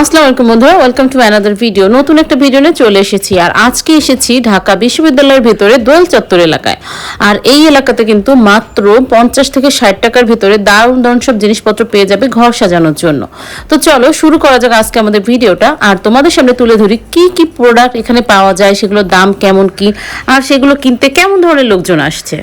আসসালামু আলাইকুম বন্ধুরা ওয়েলকাম টু অ্যানাদার ভিডিও নতুন একটা ভিডিও নিয়ে চলে এসেছি, আর আজকে এসেছি ঢাকা বিশ্ববিদ্যালয়ের ভেতরে দোয়েল চত্বর এলাকায়। আর এই এলাকাতে কিন্তু মাত্র পঞ্চাশ থেকে ষাট টাকার ভিতরে দারুণ দারুণ সব জিনিসপত্র পেয়ে যাবে ঘর সাজানোর জন্য। তো চলো শুরু করা যাক আজকে আমাদের ভিডিওটা আর তোমাদের সামনে তুলে ধরি, কি কি প্রোডাক্ট এখানে পাওয়া যায়, সেগুলোর দাম কেমন কি, আর সেগুলো কিনতে কেমন ধরনের লোকজন আসছে?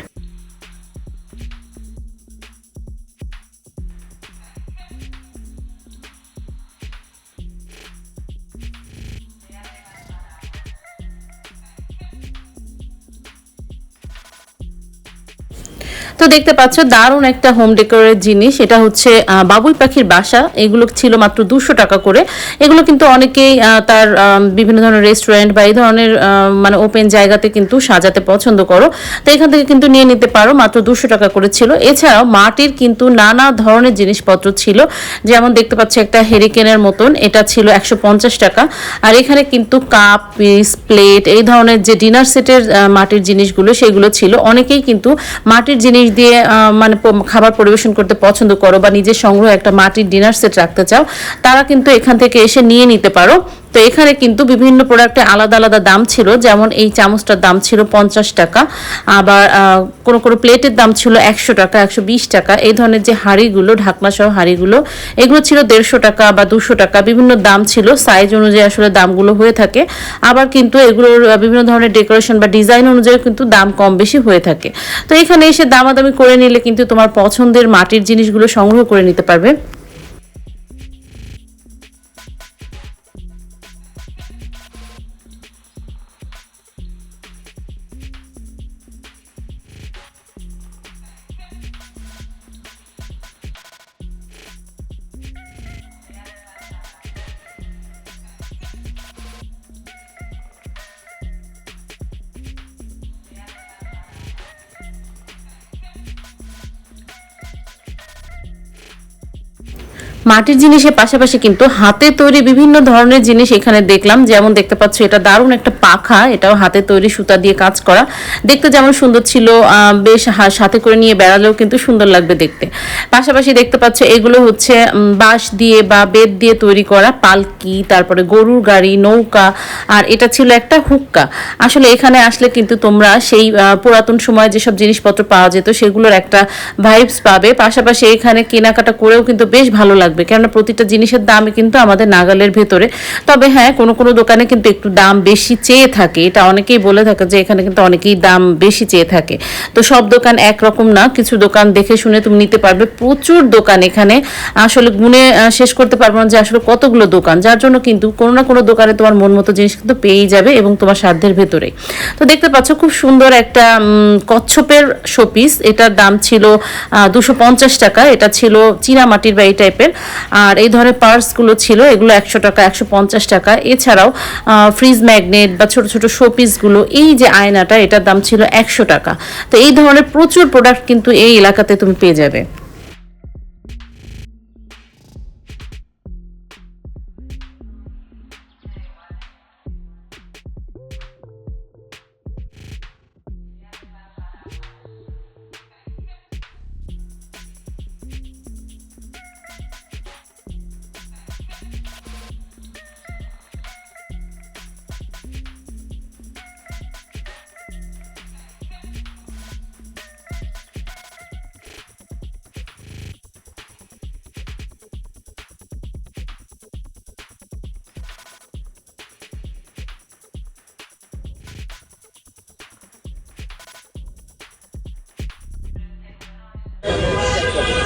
তো দেখতে পাচ্ছ, দারুণ একটা হোম ডেকোরের জিনিস। এটা হচ্ছে বাবুই পাখির বাসা। এগুলো ছিল মাত্র দুশো টাকা করে। এগুলো কিন্তু অনেকেই তার বিভিন্ন ধরনের রেস্টুরেন্ট বা এই ধরনের মানে ওপেন জায়গাতে কিন্তু সাজাতে পছন্দ করো। তো এখান থেকে কিন্তু নিয়ে নিতে পারো, মাত্র দুশো টাকা করে ছিল। এছাড়াও মাটির কিন্তু নানা ধরনের জিনিসপত্র ছিল। যেমন দেখতে পাচ্ছি, একটা হেরিকেনের মতন। এটা ছিল একশো পঞ্চাশ টাকা। আর এখানে কিন্তু কাপ পিস প্লেট এই ধরনের যে ডিনার সেটের মাটির জিনিসগুলো, সেগুলো ছিল। অনেকেই কিন্তু মাটির জিনিস দিয়ে মানে খাবার পরিবেশন করতে পছন্দ করো বা নিজের সংগ্রহ একটা মাটির ডিনার সেট রাখতে চাও, তারা কিন্তু এখান থেকে এসে নিয়ে নিতে পারো। তো এখানে কিন্তু বিভিন্ন প্রোডাক্টে আলাদা আলাদা দাম ছিল। যেমন এই চামচটার দাম ছিল পঞ্চাশ টাকা, আবার কোনো কোনো প্লেটের দাম ছিল একশো টাকা, একশো বিশ টাকা। এই ধরনের যে হাঁড়িগুলো, ঢাকনা সহ হাঁড়িগুলো, এগুলো ছিল দেড়শো টাকা বা দুশো টাকা। বিভিন্ন দাম ছিল সাইজ অনুযায়ী আসলে দামগুলো হয়ে থাকে। আবার কিন্তু এগুলোর বিভিন্ন ধরনের ডেকোরেশন বা ডিজাইন অনুযায়ী কিন্তু দাম কম বেশি হয়ে থাকে। তো এখানে এসে দামাদামি করে নিলে কিন্তু তোমার পছন্দের মাটির জিনিসগুলো সংগ্রহ করে নিতে পারবে। মাটির জিনিসের পাশাপাশি কিন্তু হাতে তৈরি বিভিন্ন ধরনের জিনিস এখানে দেখলাম। যেমন দেখতে পাচ্ছ, এটা দারুণ একটা পাখা, এটাও হাতে তৈরি সুতা দিয়ে কাজ করা। দেখতে যেমন সুন্দর ছিল বেশ সাথে করে নিয়ে বেড়ালেও কিন্তু সুন্দর লাগবে দেখতে। পাশাপাশি দেখতে পাচ্ছ, এগুলো হচ্ছে বাঁশ দিয়ে বা বেত দিয়ে তৈরি করা পালকি, তারপরে গরুর গাড়ি, নৌকা, আর এটা ছিল একটা হুক্কা। আসলে এখানে আসলে কিন্তু তোমরা সেই পুরাতন সময়ে যেসব জিনিসপত্র পাওয়া যেত, সেগুলোর একটা ভাইবস পাবে। পাশাপাশি এখানে কেনাকাটা করেও কিন্তু বেশ ভালো লাগবে। কেননা প্রতিটা জিনিসের দামই কিন্তু আমাদের নাগালের ভেতরে। তবে হ্যাঁ কোনো কোনো দোকানে কিন্তু একটু দাম বেশি চেয়ে থাকে। এটা অনেকেই বলে থাকে যে এখানে কিন্তু অনেকেই দাম বেশি চেয়ে থাকে। তো সব দোকান একরকম না। কিছু দোকান দেখে শুনে তুমি নিতে পারবে। প্রচুর দোকান এখানে। আসলে গুনে শেষ করতে পারব না যে আসলে কতগুলো দোকান। যার জন্য কিন্তু কোনো না কোনো দোকানে তোমার মন মতো জিনিস কিন্তু পেয়েই যাবে এবং তোমার সাধ্যের ভেতরে। তো দেখতে পাচ্ছ খুব সুন্দর একটা কচ্ছপের শোপিস। এটার দাম ছিল দুশো টাকা। এটা ছিল চীনা মাটির বা এই টাইপের আর এই ধরনের পার্সগুলো ছিল, এগুলো একশো টাকা, একশো পঞ্চাশ টাকা। এছাড়াও ফ্রিজ ম্যাগনেট বা ছোট ছোট শোপিসগুলো এই যে আয়নাটা, এটার দাম ছিল একশো টাকা। তো এই ধরনের প্রচুর প্রোডাক্ট কিন্তু এই এলাকাতে তুমি পেয়ে যাবে।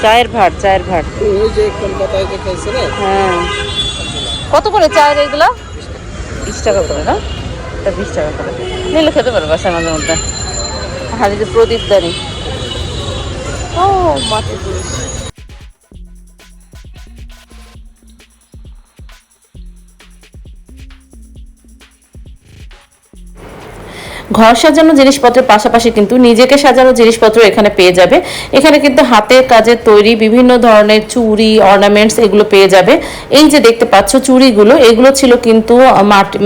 চায়ের ভাট চায়ের ভাট ওই যে কলকাতায় যে খাইছে না? হ্যাঁ। কত করে চায়ের এগুলা? বিশ টাকা করে না? তা বিশ টাকা করে। নিলে খেতে পারো বাসায় মাঝে মধ্যে। হাজি যে প্রদীপ দানি। ও মাটি জিনিস। ঘর সাজানো জিনিসপত্রের পাশাপাশি কিন্তু নিজেকে সাজানো জিনিসপত্র এখানে পেয়ে যাবে। এখানে কিন্তু হাতের কাজের তৈরি বিভিন্ন ধরনের চুড়ি অর্নামেন্টস এগুলো পেয়ে যাবে। এই যে দেখতে পাচ্ছ চুড়িগুলো, এগুলো ছিল কিন্তু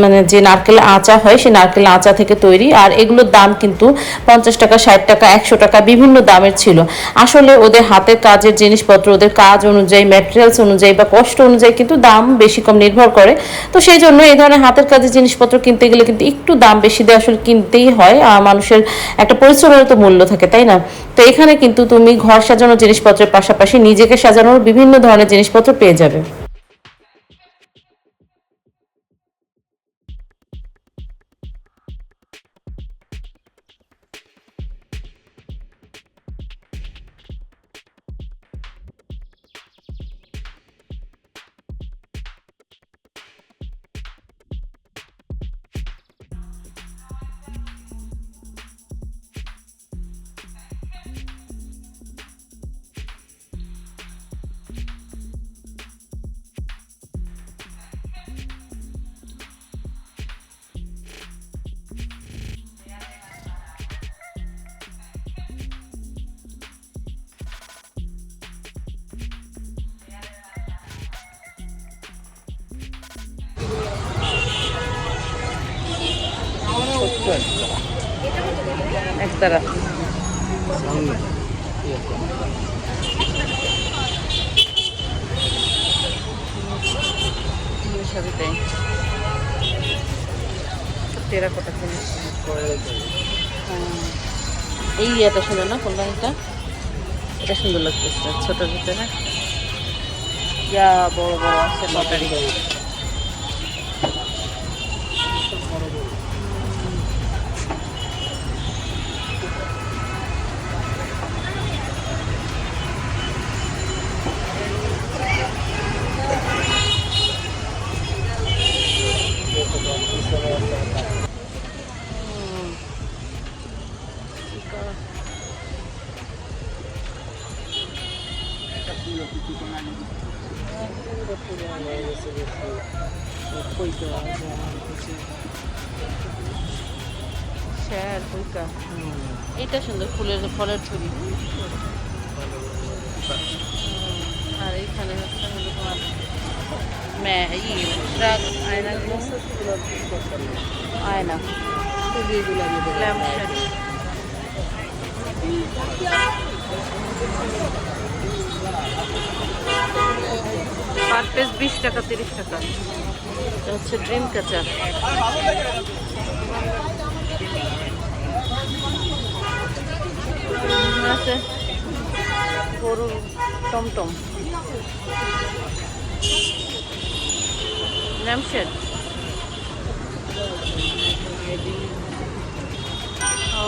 মানে যে নারকেল আঁচা হয়, সেই নারকেল আঁচা থেকে তৈরি। আর এগুলোর দাম কিন্তু পঞ্চাশ টাকা, ষাট টাকা, একশো টাকা বিভিন্ন দামের ছিল। আসলে ওদের হাতের কাজের জিনিসপত্র, ওদের কাজ অনুযায়ী ম্যাটেরিয়ালস অনুযায়ী বা কষ্ট অনুযায়ী কিন্তু দাম বেশি কম নির্ভর করে। তো সেই জন্য এই ধরনের হাতের কাজের জিনিসপত্র কিনতে গেলে কিন্তু একটু দাম বেশি দিয়ে। আসলে কিনতেই হয় মানুষের একটা পরিশ্রমের তো মূল্য থাকে, তাই না? তো এখানে কিন্তু তুমি ঘর সাজানোর জিনিসপত্রের পাশাপাশি নিজেকে সাজানোর বিভিন্ন ধরনের জিনিসপত্র পেয়ে যাবে। সামনে ইয়ে সবই এই এটা সুন্দর না কোনটা এটা সুন্দর লাগতেছে ছোটোর ভিতরে। ইয়া, বড় বড় আছে, লটারি। শ্যার পুইকা এটা সুন্দর ফুলের ফলের ছবি। আর এইখানে হচ্ছে তোমার আয়না। ল্যাম্পশেড। পার পিস বিশ টাকা, তিরিশ টাকা। এটা হচ্ছে ড্রিম কাচার। আছে গরুর টমটম। ল্যাম্পশেড ও।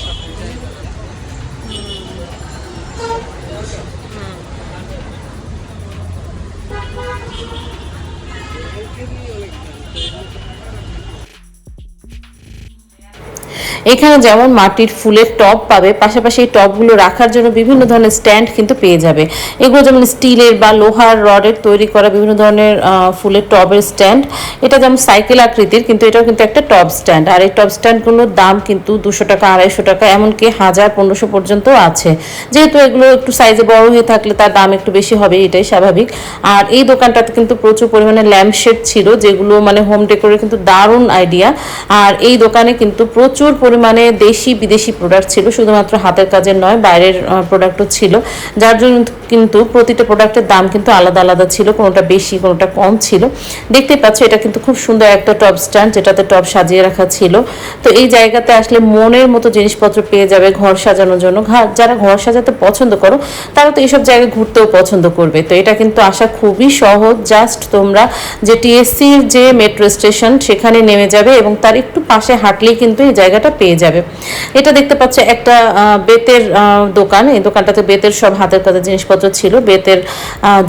জিনিসের দাম বেশি এখানে যেমন মাটির ফুলের টব পাবে, পাশাপাশি এই টবগুলো রাখার জন্য বিভিন্ন ধরনের স্ট্যান্ড কিন্তু পেয়ে যাবে। এগুলো যেমন স্টিলের বা লোহার রডের তৈরি করা বিভিন্ন ধরনের ফুলের টবের স্ট্যান্ড। এটা যেমন সাইকেল আকৃতির, কিন্তু এটাও কিন্তু একটা টব স্ট্যান্ড। আর এই টব স্ট্যান্ডগুলোর দাম কিন্তু দুশো টাকা, আড়াইশো টাকা, এমনকি হাজার পনেরোশো পর্যন্ত আছে। যেহেতু এগুলো একটু সাইজে বড় হয়ে থাকলে তার দাম একটু বেশি হবে, এটাই স্বাভাবিক। আর এই দোকানটাতে কিন্তু প্রচুর পরিমাণে ল্যাম্পশেড ছিল, যেগুলো মানে হোম ডেকোরের কিন্তু দারুণ আইডিয়া আর এই দোকানে কিন্তু প্রচুর পরিমাণে দেশি, বিদেশি প্রোডাক্ট ছিল, শুধুমাত্র হাতের কাজের নয়, বাইরের প্রোডাক্টও ছিল, যার জন্য কিন্তু প্রতিটা প্রোডাক্টের দাম কিন্তু আলাদা আলাদা ছিল, কোনোটা বেশি, কোনোটা কম ছিল। দেখতে পাচ্ছ, এটা কিন্তু খুব সুন্দর একটা টপ স্ট্যান্ড যেটাতে টপ সাজিয়ে রাখা ছিল। তো এই জায়গাতে আসলে মনের মতো জিনিসপত্র পেয়ে যাবে ঘর সাজানোর জন্য। যারা ঘর সাজাতে পছন্দ করো, তারা তো এইসব জায়গায় ঘুরতেও পছন্দ করবে। তো এটা কিন্তু আসা খুবই সহজ জাস্ট তোমরা যে টিএসসির যে মেট্রো স্টেশন সেখানে নেমে যাবে এবং তার একটু পাশে হাঁটলেই কিন্তু এই জায়গাটা পেয়ে যাবে। এটা দেখতে পাচ্ছ, একটা বেতের দোকান। এই দোকানটাতে বেতের সব হাতের কাজের জিনিসপত্র ছিল। বেতের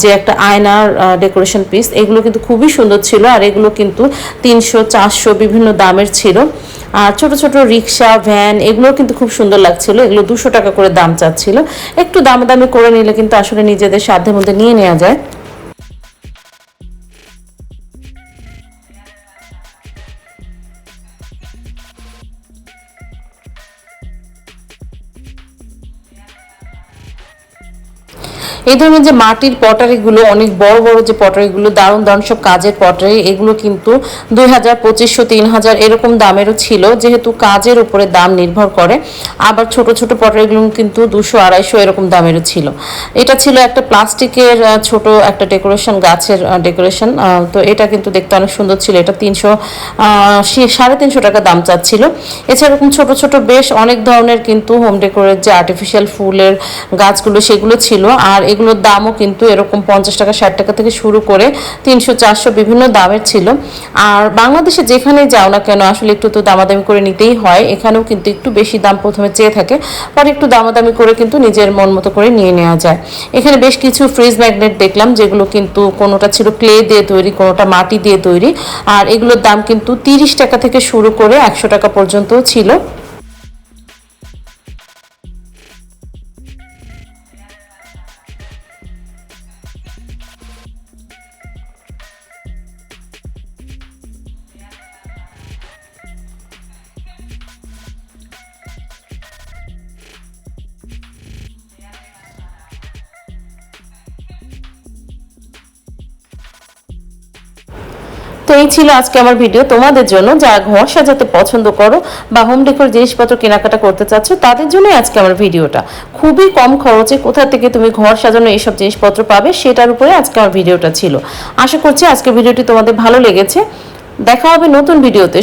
যে একটা আয়নার ডেকোরেশন পিস এগুলো কিন্তু খুবই সুন্দর ছিল আর এগুলো কিন্তু তিনশো, চারশো বিভিন্ন দামের ছিল। আর ছোট ছোট রিক্সা, ভ্যান, এগুলো কিন্তু খুব সুন্দর লাগছিল। এগুলো দুশো টাকা করে দাম চাচ্ছিল। একটু দামে দামে করে নিলে কিন্তু আসলে নিজেদের সাধ্যের মধ্যে নিয়ে নেওয়া যায়। এই ধরনের যে মাটির পটারিগুলো অনেক বড় বড় যে পটারিগুলো দারুণ দারুণ সব কাজের পটারি এগুলো কিন্তু দুই হাজার, পঁচিশশো, তিন হাজার এরকম দামেরও ছিল, যেহেতু কাজের উপরে দাম নির্ভর করে। আবার ছোট ছোট পটারিগুলো কিন্তু দুশো, আড়াইশো এরকম দামেরও ছিল। এটা ছিল একটা প্লাস্টিকের ছোট একটা ডেকোরেশন গাছের ডেকোরেশন তো এটা কিন্তু দেখতে অনেক সুন্দর ছিল। এটা তিনশো সাড়ে তিনশো টাকা দাম চাচ্ছিল। এছাড়া এরকম ছোট ছোট বেশ অনেক ধরনের কিন্তু হোম ডেকোরের যে আর্টিফিশিয়াল ফুলের গাছগুলো, সেগুলো ছিল। আর এগুলোর দামও কিন্তু এরকম পঞ্চাশ টাকা, ষাট টাকা থেকে শুরু করে তিনশো, চারশো বিভিন্ন দামের ছিল। আর বাংলাদেশে যেখানেই যাও না কেন, আসলে একটু তো দামাদামি করে নিতেই হয়। এখানেও কিন্তু একটু বেশি দাম প্রথমে চেয়ে থাকে, পরে একটু দামাদামি করে কিন্তু নিজের মন মতো করে নিয়ে নেওয়া যায়। এখানে বেশ কিছু ফ্রিজ ম্যাগনেট দেখলাম, যেগুলো কিন্তু কোনোটা ছিল ক্লে দিয়ে তৈরি, কোনোটা মাটি দিয়ে তৈরি। আর এগুলোর দাম কিন্তু তিরিশ টাকা থেকে শুরু করে একশো টাকা পর্যন্ত ছিল। তো এই ছিল আজকে আমার ভিডিও তোমাদের জন্য যারা ঘর সাজাতে পছন্দ করো বা হোম ডেকোর জিনিসপত্র কেনাকাটা করতে চাচ্ছ, তাদের জন্য আজকে আমার ভিডিওটা খুবই কম খরচে কোথা থেকে তুমি ঘর সাজানো এইসব জিনিসপত্র পাবে সেটার উপরে আজকে আমার ভিডিওটা ছিল। আশা করছি আজকে ভিডিওটি তোমাদের ভালো লেগেছে। দেখা হবে নতুন ভিডিওতে